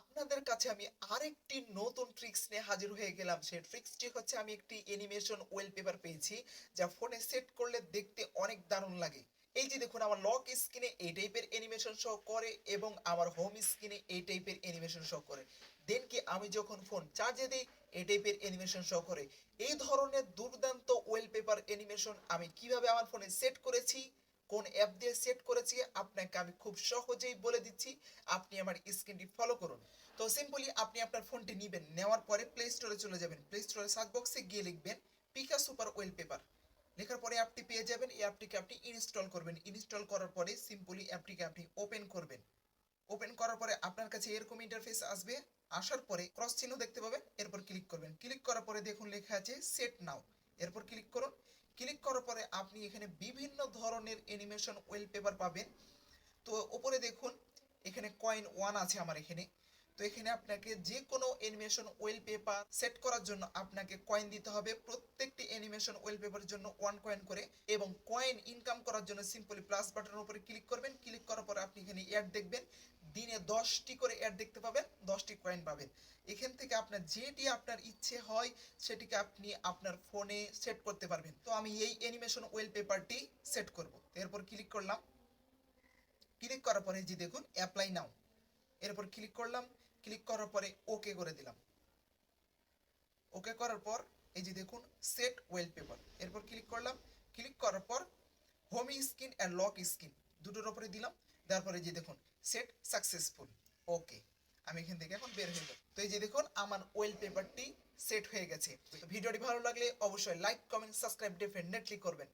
আপনাদের কাছে আমি আরেকটি নতুন ট্রিক্স নিয়ে হাজির হয়ে গেলাম। সেই ট্রিক্সটি হচ্ছে আমি একটি অ্যানিমেশন ওয়েলপেপার পেয়েছি, যা ফোনে সেট করলে দেখতে অনেক দারুণ লাগে। এই যে দেখুন, আমার লক স্ক্রিনে এই টাইপের অ্যানিমেশন শো করে এবং আমার হোম স্ক্রিনে এই টাইপের অ্যানিমেশন শো করে। দেন কি, আমি যখন ফোন চার্জে দিই, এই টাইপের অ্যানিমেশন শো করে। এই ধরনের দুর্দান্ত ওয়েলপেপার অ্যানিমেশন আমি কীভাবে আমার ফোনে সেট করেছি? কোন অ্যাপ দিয়ে সেট করেছি, আপনাকে আমি খুব সহজেই বলে দিচ্ছি, আপনি আমার স্ক্রিনটি ফলো করুন। তো সিম্পলি আপনি আপনার ফোনটি নেবেন, নেওয়ার পরে প্লে স্টোরে চলে যাবেন। প্লে স্টোরে সার্চ বক্সে গিয়ে লিখবেন পিকা সুপার ওয়েল পেপার লেখার পরে অ্যাপটি পেয়ে যাবেন, এই অ্যাপটিকে আপনি ইনস্টল করবেন। ইনস্টল করার পরে সিম্পলি অ্যাপটিকে আপনি ওপেন করবেন। ওপেন করার পরে আপনার কাছে এরকম ইন্টারফেস আসবে, আসার পরে ক্রস চিহ্ন দেখতে পাবেন, এরপর ক্লিক করবেন। ক্লিক করার পরে দেখুন লেখা আছে সেট নাও এরপর ক্লিক করুন ক্লিক করার পরে আপনি এখানে বিভিন্ন ধরনের অ্যানিমেশন ওয়েলপেপার পাবেন। তো উপরে দেখুন, এখানে কয়েন ওয়ান আছে আমার এখানে। তো এখানে আপনাকে যে কোনো অ্যানিমেশন ওয়েলপেপার সেট করার জন্য আপনাকে কয়েন দিতে হবে। প্রত্যেকটি অ্যানিমেশন ওয়েলপেপারের জন্য ওয়ান কয়েন করে এবং কয়েন ইনকাম করার জন্য সিম্পলি প্লাস বাটনের উপরে ক্লিক করবেন। ক্লিক করার পরে আপনি এখানে অ্যাড দেখবেন। দিনে দশটি করে অ্যাড দেখতে পাবেন, দশটি কয়েন পাবেন। এখান থেকে আপনার যেটি আপনার ইচ্ছে হয়, সেটিকে আপনি আপনার ফোনে সেট করতে পারবেন। তো আমি এই অ্যানিমেশন ওয়েলপেপারটি সেট করব। এরপর ক্লিক করলাম। ক্লিক করার পরে যে দেখুন অ্যাপ্লাই নাও এরপর ক্লিক করলাম। ক্লিক করার পরে ওকে করে দিলাম। ওকে করার পর এই যে দেখুন সেট ওয়েলপেপার এরপর ক্লিক করলাম। ক্লিক করার পর home screen and lock screen দুটোর উপরে দিলাম। দেওয়ার পরে যে দেখুন সেট সাকসেসফুল ওকে আমি এখান থেকে এখন বের হয়ে যাব। তো এই যে দেখুন, আমার ওয়েল পেপারটি সেট হয়ে গেছে। ভিডিওটি ভালো লাগলে অবশ্যই লাইক কমেন্ট সাবস্ক্রাইব ডেফিনেটলি করবেন।